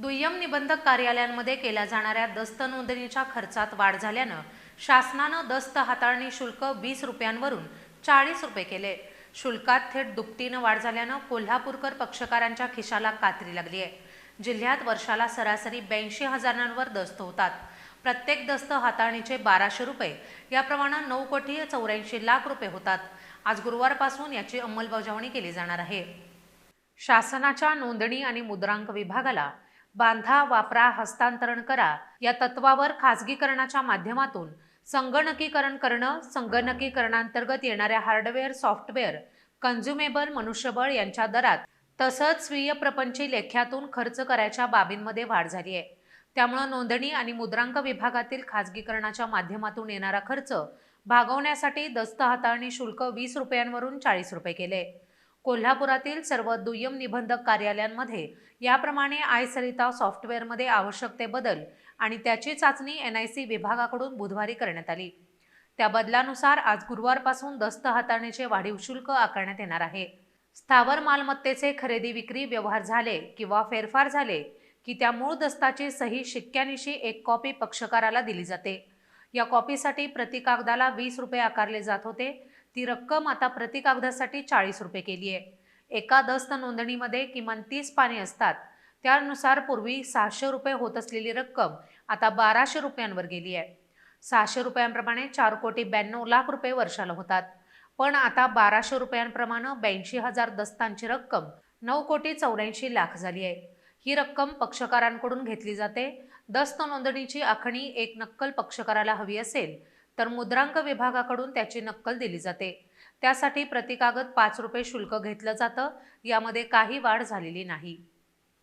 दुय्यम निबंधक कार्यालयांमध्ये केल्या जाणाऱ्या दस्त नोंदणीच्या खर्चात वाढ झाल्यानं शासनानं दस्त हाताळणी शुल्क वीस रुपयांवरून चाळीस रुपये केले. शुल्कात थेट दुपटीनं वाढ झाल्यानं कोल्हापूरकर पक्षकारांच्या खिशाला कात्री लागली आहे. जिल्ह्यात वर्षाला सरासरी ब्याऐंशी हजारांवर दस्त होतात. प्रत्येक दस्त हाताळणीचे बाराशे रुपये याप्रमाणे नऊ कोटी चौऱ्याऐंशी लाख रुपये होतात. आज गुरुवारपासून याची अंमलबजावणी केली जाणार आहे. शासनाच्या नोंदणी आणि मुद्रांक विभागाला बांधा वापरा हस्तांतरण करा या तत्वावर खाजगीकरणाच्या माध्यमातून संगणकीकरण करणं संगणकीकरणांतर्गत येणाऱ्या हार्डवेअर सॉफ्टवेअर कन्झ्युमेबल मनुष्यबळ यांच्या दरात तसंच स्वीय प्रपंची लेख्यातून खर्च करायच्या बाबींमध्ये वाढ झाली आहे. त्यामुळं नोंदणी आणि मुद्रांक विभागातील खाजगीकरणाच्या माध्यमातून येणारा खर्च भागवण्यासाठी दस्त हाताळणी शुल्क वीस रुपयांवरून चाळीस रुपये केले. कोल्हापुरातील सर्व दुय्यम निबंधक कार्यालयांमध्ये याप्रमाणे आय सरिता सॉफ्टवेअरमध्ये आवश्यक ते बदल आणि त्याची चाचणी एन आय सी विभागाकडून बुधवारी करण्यात आली. त्या बदलानुसार आज गुरुवारपासून दस्त हाताळणीचे वाढीव शुल्क आकारण्यात येणार आहे. स्थावर मालमत्तेचे खरेदी विक्री व्यवहार झाले किंवा फेरफार झाले की त्या मूळ दस्ताची सही शिक्क्यानिशी एक कॉपी पक्षकाराला दिली जाते. या कॉपीसाठी प्रति कागदाला वीस रुपये आकारले जात होते. ती रक्कम आता प्रति कागदासाठी चाळीस रुपये केली आहे. एका दस्त नोंदणीमध्ये किमान तीस पाने असतात. त्यानुसार पूर्वी सहाशे रुपये होत असलेली रक्कम आता बाराशे रुपयांवर गेली आहे. सहाशे रुपयांप्रमाणे चार कोटी ब्याण्णव लाख रुपये वर्षाला होतात. पण आता बाराशे रुपयांप्रमाणे ब्याऐंशी हजार दस्तांची रक्कम नऊ कोटी चौऱ्याऐंशी लाख झाली आहे. ही रक्कम पक्षकारांकडून घेतली जाते. दस्त नोंदणीची आखणी एक नक्कल पक्षकाराला हवी असेल तर मुद्रांक विभागाकडून त्याची नक्कल दिली जाते. त्यासाठी प्रतिकागत पाच रुपये शुल्क घेतलं जातं. यामध्ये काही वाढ झालेली नाही.